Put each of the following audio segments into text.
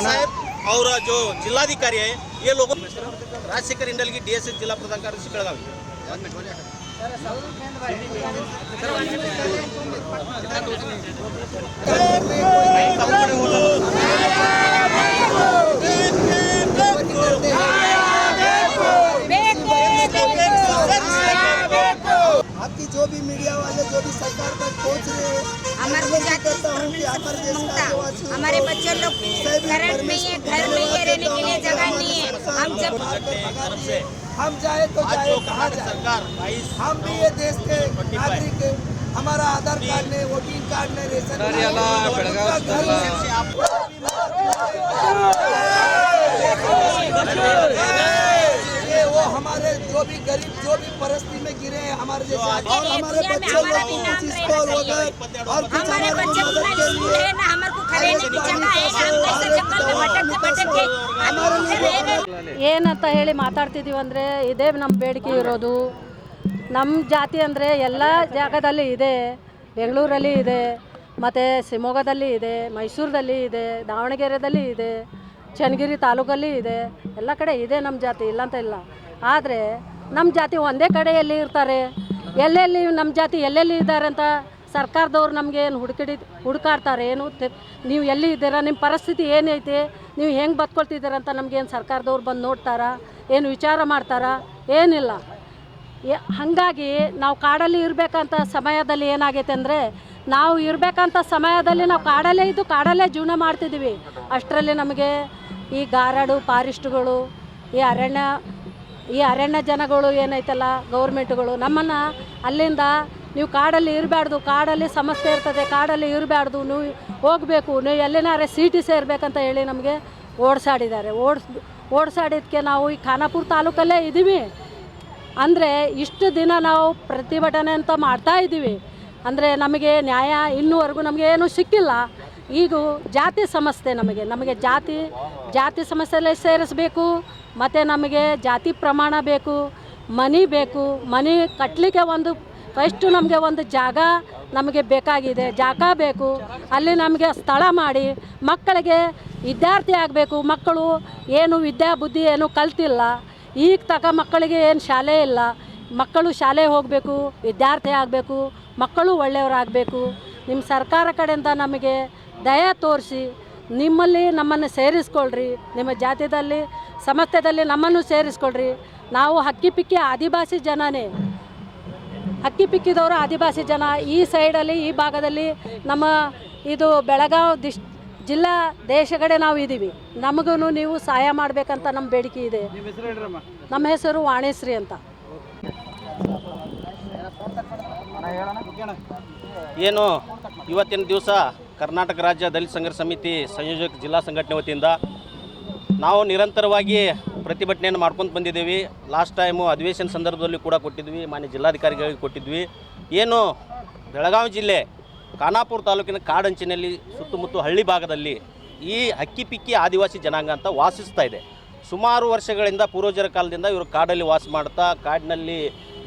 साहब और जो जिलाधिकारी है ये लोगों राजशेखर इंडल की डीएसएस जिला प्रधान कार्य शिकड़गावी हमारे बच्चे लोग घर नहीं है घर नहीं है रहने के लिए जगह नहीं है हम जब हम जाए तो जाए कहा सरकार हम भी ये देश के नागरिक हमारा आधार कार्ड ने वोटिंग कार्ड ने रेशन कार्ड घर हमारे जो भी गरीब जो भी परिस्थिति में गिरे हैं हमारे जैसे और हमारे दुनिया में बच्चे हमारा लोग भी कुछ नाम स्कूल रहना वगैरह और कुछ हमारे हमारे बच्चे मदद पूरा के स्कूल लिए है ना हमारे को खड़े की जगह है ना हम कैसे जंगल में भटक भटक के हम इधर रह रहे ಏನಂತ ಹೇಳಿ ಮಾತಾಡ್ತಿದ್ದೀವಿ ಅಂದರೆ ಇದೇ ನಮ್ಮ ಬೇಡಿಕೆ ಇರೋದು ನಮ್ಮ ಜಾತಿ ಅಂದರೆ ಎಲ್ಲ ಜಾಗದಲ್ಲಿ ಇದೆ ಬೆಂಗಳೂರಲ್ಲಿ ಇದೆ ಮತ್ತು ಶಿವಮೊಗ್ಗದಲ್ಲಿ ಇದೆ ಮೈಸೂರಲ್ಲಿ ಇದೆ ದಾವಣಗೆರೆದಲ್ಲಿ ಇದೆ ಚನ್ನಗಿರಿ ತಾಲೂಕಲ್ಲಿ ಇದೆ ಎಲ್ಲ ಕಡೆ ಇದೆ ನಮ್ಮ ಜಾತಿ ಇಲ್ಲ ಅಂತ ಇಲ್ಲ ಆದರೆ ನಮ್ಮ ಜಾತಿ ಒಂದೇ ಕಡೆಯಲ್ಲಿ ಇರ್ತಾರೆ. ಎಲ್ಲೆಲ್ಲಿ ನಮ್ಮ ಜಾತಿ ಎಲ್ಲೆಲ್ಲಿ ಇದ್ದಾರೆ ಅಂತ ಸರ್ಕಾರದವ್ರು ನಮಗೆ ಏನು ಹುಡುಕಿಡಿ ಹುಡುಕಾಡ್ತಾರೆ ಏನು ನೀವು ಎಲ್ಲಿ ಇದ್ದೀರಾ ನಿಮ್ಮ ಪರಿಸ್ಥಿತಿ ಏನೈತಿ ನೀವು ಹೆಂಗೆ ಬದ್ಕೊಳ್ತಿದ್ದೀರ ಅಂತ ನಮಗೇನು ಸರ್ಕಾರದವ್ರು ಬಂದು ನೋಡ್ತಾರಾ, ಏನು ವಿಚಾರ ಮಾಡ್ತಾರಾ, ಏನಿಲ್ಲ. ಹಾಗಾಗಿ ನಾವು ಕಾಡಲ್ಲಿ ಇರಬೇಕಂತ ಸಮಯದಲ್ಲಿ ಏನಾಗೈತೆ ಅಂದರೆ ನಾವು ಇರಬೇಕಂತ ಸಮಯದಲ್ಲಿ ನಾವು ಕಾಡಲ್ಲೇ ಇದ್ದು ಕಾಡಲ್ಲೇ ಜೀವನ ಮಾಡ್ತಿದ್ದೀವಿ. ಅಷ್ಟರಲ್ಲಿ ನಮಗೆ ಈ ಗಾರಾಡು ಫಾರಿಸ್ಟ್ಗಳು ಈ ಅರಣ್ಯ ಈ ಅರಣ್ಯ ಜನಗಳು ಏನೈತಲ್ಲ, ಗೌರ್ಮೆಂಟ್ಗಳು, ನಮ್ಮನ್ನು ಅಲ್ಲಿಂದ ನೀವು ಕಾಡಲ್ಲಿ ಇರಬಾರ್ದು ಕಾಡಲ್ಲಿ ಸಮಸ್ಯೆ ಇರ್ತದೆ, ಕಾಡಲ್ಲಿ ಇರಬಾರ್ದು ನೀವು ಹೋಗಬೇಕು, ನೀವು ಎಲ್ಲಿನಾರೆ ಸೀಟಿ ಸೇರಬೇಕಂತ ಹೇಳಿ ನಮಗೆ ಓಡಿಸಾಡಿದ್ದಾರೆ. ಓಡಿಸ್ ಓಡಿಸಾಡಿದ್ದಕ್ಕೆ ನಾವು ಈ ಖಾನಾಪುರ ತಾಲೂಕಲ್ಲೇ ಇದ್ದೀವಿ ಅಂದರೆ ಇಷ್ಟು ದಿನ ನಾವು ಪ್ರತಿಭಟನೆ ಅಂತ ಮಾಡ್ತಾ ಇದ್ದೀವಿ ಅಂದರೆ ನಮಗೆ ನ್ಯಾಯ ಇನ್ನೂವರೆಗೂ ನಮಗೆ ಏನೂ ಸಿಕ್ಕಿಲ್ಲ. ಈಗ ಜಾತಿ ಸಮಸ್ಯೆ ನಮಗೆ. ನಮಗೆ ಜಾತಿ ಜಾತಿ ಸಮಸ್ಯೆಯಲ್ಲೇ ಸೇರಿಸಬೇಕು. ಮತ್ತು ನಮಗೆ ಜಾತಿ ಪ್ರಮಾಣ ಬೇಕು, ಮನೆ ಬೇಕು, ಮನೆ ಕಟ್ಟಲಿಕ್ಕೆ ಒಂದು ಫಸ್ಟು ನಮಗೆ ಒಂದು ಜಾಗ ನಮಗೆ ಬೇಕಾಗಿದೆ. ಜಾಗ ಬೇಕು. ಅಲ್ಲಿ ನಮಗೆ ಸ್ಥಳ ಮಾಡಿ ಮಕ್ಕಳಿಗೆ ವಿದ್ಯಾರ್ಥಿ ಆಗಬೇಕು. ಮಕ್ಕಳು ಏನು ವಿದ್ಯಾ ಬುದ್ಧಿ ಏನು ಕಲ್ತಿಲ್ಲ. ಈಗ ತಕ ಮಕ್ಕಳಿಗೆ ಏನು ಶಾಲೆ ಇಲ್ಲ. ಮಕ್ಕಳು ಶಾಲೆ ಹೋಗಬೇಕು, ವಿದ್ಯಾರ್ಥಿ ಆಗಬೇಕು, ಮಕ್ಕಳು ಒಳ್ಳೆಯವರಾಗಬೇಕು. ನಿಮ್ಮ ಸರ್ಕಾರ ಕಡೆಯಿಂದ ನಮಗೆ ದಯ ತೋರಿಸಿ, ನಿಮ್ಮಲ್ಲಿ ನಮ್ಮನ್ನು ಸೇರಿಸ್ಕೊಳ್ರಿ. ನಿಮ್ಮ ಜಾತಿಯಲ್ಲಿ ಸಮಸ್ಯೆದಲ್ಲಿ ನಮ್ಮನ್ನು ಸೇರಿಸ್ಕೊಳ್ರಿ. ನಾವು ಹಕ್ಕಿ ಪಿಕ್ಕಿ ಆದಿವಾಸಿ ಜನನೇ. ಹಕ್ಕಿ ಪಿಕ್ಕಿದವರು ಆದಿವಾಸಿ ಜನ. ಈ ಸೈಡಲ್ಲಿ ಈ ಭಾಗದಲ್ಲಿ ನಮ್ಮ ಇದು ಬೆಳಗಾವಿ ದಿಶ್ ಜಿಲ್ಲಾ ದೇಶಗಡೆ ನಾವು ಇದ್ದೀವಿ ನಮಗೂ ನೀವು ಸಹಾಯ ಮಾಡಬೇಕಂತ ನಮ್ಮ ಬೇಡಿಕೆ ಇದೆ. ನಮ್ಮ ಹೆಸರು ವಾಣಿಶ್ರೀ ಅಂತ. ಏನು ಇವತ್ತಿನ ದಿವಸ ಕರ್ನಾಟಕ ರಾಜ್ಯ ದಲಿತ ಸಂಘರ್ಷ ಸಮಿತಿ ಸಂಯೋಜಕ ಜಿಲ್ಲಾ ಸಂಘಟನೆ ವತಿಯಿಂದ ನಾವು ನಿರಂತರವಾಗಿ ಪ್ರತಿಭಟನೆಯನ್ನು ಮಾಡ್ಕೊಂಡು ಬಂದಿದ್ದೀವಿ. ಲಾಸ್ಟ್ ಟೈಮು ಅಧಿವೇಶನ ಸಂದರ್ಭದಲ್ಲಿ ಕೂಡ ಕೊಟ್ಟಿದ್ವಿ, ಮಾನ್ಯ ಜಿಲ್ಲಾಧಿಕಾರಿಗಳಿಗೆ ಕೊಟ್ಟಿದ್ವಿ. ಏನು ಬೆಳಗಾವಿ ಜಿಲ್ಲೆ, ಖಾನಾಪುರ ತಾಲೂಕಿನ ಕಾಡಂಚಿನಲ್ಲಿ ಸುತ್ತಮುತ್ತ ಹಳ್ಳಿ ಭಾಗದಲ್ಲಿ ಈ ಅಕ್ಕಿ ಪಿಕ್ಕಿ ಆದಿವಾಸಿ ಜನಾಂಗ ಅಂತ ವಾಸಿಸ್ತಾ ಇದೆ. ಸುಮಾರು ವರ್ಷಗಳಿಂದ ಪೂರ್ವಜರ ಕಾಲದಿಂದ ಇವರು ಕಾಡಲ್ಲಿ ವಾಸ ಮಾಡ್ತಾ, ಕಾಡಿನಲ್ಲಿ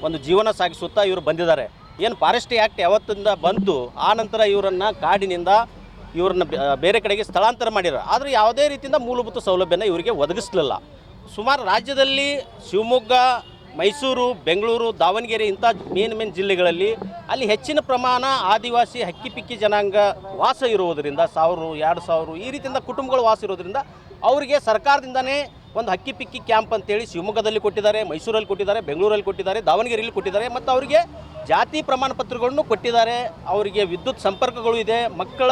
ಒಂದು ಜೀವನ ಸಾಗಿಸುತ್ತಾ ಇವರು ಬಂದಿದ್ದಾರೆ. ಏನು ಫಾರೆಸ್ಟ್ ಆ್ಯಕ್ಟ್ ಯಾವತ್ತಿಂದ ಬಂತು, ಆ ನಂತರ ಇವರನ್ನು ಕಾಡಿನಿಂದ ಇವ್ರನ್ನ ಬೇರೆ ಕಡೆಗೆ ಸ್ಥಳಾಂತರ ಮಾಡಿರ. ಆದರೆ ಯಾವುದೇ ರೀತಿಯಿಂದ ಮೂಲಭೂತ ಸೌಲಭ್ಯನ ಇವರಿಗೆ ಒದಗಿಸಲಿಲ್ಲ. ಸುಮಾರು ರಾಜ್ಯದಲ್ಲಿ ಶಿವಮೊಗ್ಗ, ಮೈಸೂರು, ಬೆಂಗಳೂರು, ದಾವಣಗೆರೆ ಇಂಥ ಮೇನ್ ಮೇನ್ ಜಿಲ್ಲೆಗಳಲ್ಲಿ ಅಲ್ಲಿ ಹೆಚ್ಚಿನ ಪ್ರಮಾಣ ಆದಿವಾಸಿ ಹಕ್ಕಿ ಪಿಕ್ಕಿ ಜನಾಂಗ ವಾಸ ಇರುವುದರಿಂದ, ಸಾವಿರ, ಎರಡು ಸಾವಿರ ಈ ರೀತಿಯಿಂದ ಕುಟುಂಬಗಳು ವಾಸ ಇರೋದ್ರಿಂದ ಅವರಿಗೆ ಸರ್ಕಾರದಿಂದನೇ ಒಂದು ಹಕ್ಕಿಪಿಕ್ಕಿ ಕ್ಯಾಂಪ್ ಅಂತೇಳಿ ಶಿವಮೊಗ್ಗದಲ್ಲಿ ಕೊಟ್ಟಿದ್ದಾರೆ, ಮೈಸೂರಲ್ಲಿ ಕೊಟ್ಟಿದ್ದಾರೆ, ಬೆಂಗಳೂರಲ್ಲಿ ಕೊಟ್ಟಿದ್ದಾರೆ, ದಾವಣಗೆರೆಯಲ್ಲಿ ಕೊಟ್ಟಿದ್ದಾರೆ, ಮತ್ತು ಅವರಿಗೆ ಜಾತಿ ಪ್ರಮಾಣ ಪತ್ರಗಳನ್ನು ಕೊಟ್ಟಿದ್ದಾರೆ. ಅವರಿಗೆ ವಿದ್ಯುತ್ ಸಂಪರ್ಕಗಳು ಇದೆ, ಮಕ್ಕಳ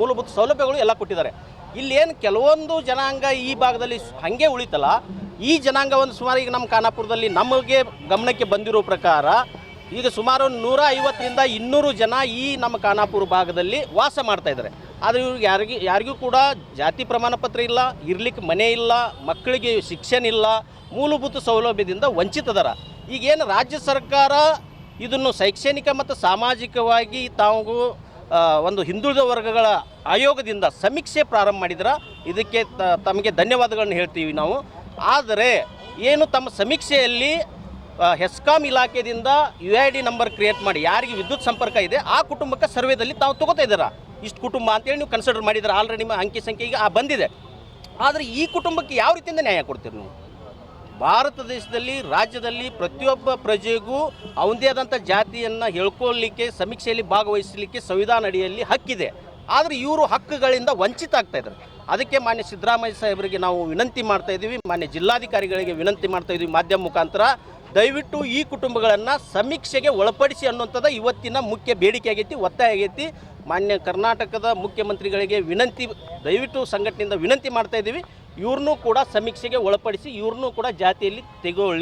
ಮೂಲಭೂತ ಸೌಲಭ್ಯಗಳು ಎಲ್ಲ ಕೊಟ್ಟಿದ್ದಾರೆ. ಇಲ್ಲೇನು ಕೆಲವೊಂದು ಜನಾಂಗ ಈ ಭಾಗದಲ್ಲಿ ಹಾಗೆ ಉಳಿತಲ್ಲ. ಈ ಜನಾಂಗ ಒಂದು ಸುಮಾರು ಈಗ ನಮ್ಮ ಖಾನಾಪುರದಲ್ಲಿ ನಮಗೆ ಗಮನಕ್ಕೆ ಬಂದಿರೋ ಪ್ರಕಾರ ಈಗ ಸುಮಾರು ನೂರ ಐವತ್ತರಿಂದ ಇನ್ನೂರು ಜನ ಈ ನಮ್ಮ ಖಾನಾಪುರ ಭಾಗದಲ್ಲಿ ವಾಸ ಮಾಡ್ತಾ ಇದ್ದಾರೆ. ಆದರೆ ಇವ್ರಿಗೆ ಯಾರಿಗೂ ಯಾರಿಗೂ ಕೂಡ ಜಾತಿ ಪ್ರಮಾಣ ಪತ್ರ ಇಲ್ಲ, ಇರ್ಲಿಕ್ಕೆ ಮನೆ ಇಲ್ಲ, ಮಕ್ಕಳಿಗೆ ಶಿಕ್ಷಣ ಇಲ್ಲ, ಮೂಲಭೂತ ಸೌಲಭ್ಯದಿಂದ ವಂಚಿತದರ. ಈಗೇನು ರಾಜ್ಯ ಸರ್ಕಾರ ಇದನ್ನು ಶೈಕ್ಷಣಿಕ ಮತ್ತು ಸಾಮಾಜಿಕವಾಗಿ ತಾವು ಒಂದು ಹಿಂದುಳಿದ ವರ್ಗಗಳ ಆಯೋಗದಿಂದ ಸಮೀಕ್ಷೆ ಪ್ರಾರಂಭ ಮಾಡಿದ್ರೆ ಇದಕ್ಕೆ ತಮಗೆ ಧನ್ಯವಾದಗಳನ್ನು ಹೇಳ್ತೀವಿ ನಾವು. ಆದರೆ ಏನು ತಮ್ಮ ಸಮೀಕ್ಷೆಯಲ್ಲಿ ಹೆಸ್ಕಾಂ ಇಲಾಖೆಯಿಂದ U I D number create ಮಾಡಿ ಯಾರಿಗೆ ವಿದ್ಯುತ್ ಸಂಪರ್ಕ ಇದೆ, ಆ ಕುಟುಂಬಕ್ಕೆ ಸರ್ವೇದಲ್ಲಿ ತಾವು ತಗೋತಾ ಇದ್ದೀರಾ? ಇಷ್ಟು ಕುಟುಂಬ ಅಂತೇಳಿ ನೀವು ಕನ್ಸಿಡರ್ ಮಾಡಿದ್ರೆ ಆಲ್ರೆಡಿ ನಿಮ್ಮ ಅಂಕಿ ಸಂಖ್ಯೆ ಆ ಬಂದಿದೆ. ಆದರೆ ಈ ಕುಟುಂಬಕ್ಕೆ ಯಾವ ರೀತಿಯಿಂದ ನ್ಯಾಯ ಕೊಡ್ತೀರಿ ನೀವು? ಭಾರತ ದೇಶದಲ್ಲಿ ರಾಜ್ಯದಲ್ಲಿ ಪ್ರತಿಯೊಬ್ಬ ಪ್ರಜೆಗೂ ಅವನದೇ ಆದಂಥ ಜಾತಿಯನ್ನು ಹೇಳ್ಕೊಳ್ಳಿಕ್ಕೆ, ಸಮೀಕ್ಷೆಯಲ್ಲಿ ಭಾಗವಹಿಸಲಿಕ್ಕೆ ಸಂವಿಧಾನ ಅಡಿಯಲ್ಲಿ ಹಕ್ಕಿದೆ. ಆದರೆ ಇವರು ಹಕ್ಕುಗಳಿಂದ ವಂಚಿತ ಆಗ್ತಾ ಅದಕ್ಕೆ ಮಾನ್ಯ ಸಿದ್ದರಾಮಯ್ಯ ಸಾಹೇಬರಿಗೆ ನಾವು ವಿನಂತಿ ಮಾಡ್ತಾ ಇದ್ದೀವಿ, ಮಾನ್ಯ ಜಿಲ್ಲಾಧಿಕಾರಿಗಳಿಗೆ ವಿನಂತಿ ಮಾಡ್ತಾ ಇದ್ದೀವಿ ಮಾಧ್ಯಮ ಮುಖಾಂತರ. ದಯವಿಟ್ಟು ಈ ಕುಟುಂಬಗಳನ್ನು ಸಮೀಕ್ಷೆಗೆ ಒಳಪಡಿಸಿ ಅನ್ನುವಂಥದ್ದು ಇವತ್ತಿನ ಮುಖ್ಯ ಬೇಡಿಕೆ ಆಗೈತಿ, ಒತ್ತಾಯ ಆಗೈತಿ. ಮಾನ್ಯ ಕರ್ನಾಟಕದ ಮುಖ್ಯಮಂತ್ರಿಗಳಿಗೆ ವಿನಂತಿ, ದಯವಿಟ್ಟು ಸಂಘಟನೆಯಿಂದ ವಿನಂತಿ ಮಾಡ್ತಾ ಇದ್ದೀವಿ. ಇವ್ರನ್ನೂ ಕೂಡ ಸಮೀಕ್ಷೆಗೆ ಒಳಪಡಿಸಿ ಇವ್ರನ್ನೂ ಕೂಡ ಜಾತಿಯಲ್ಲಿ ತೆಗೊಳ್ಳಿ.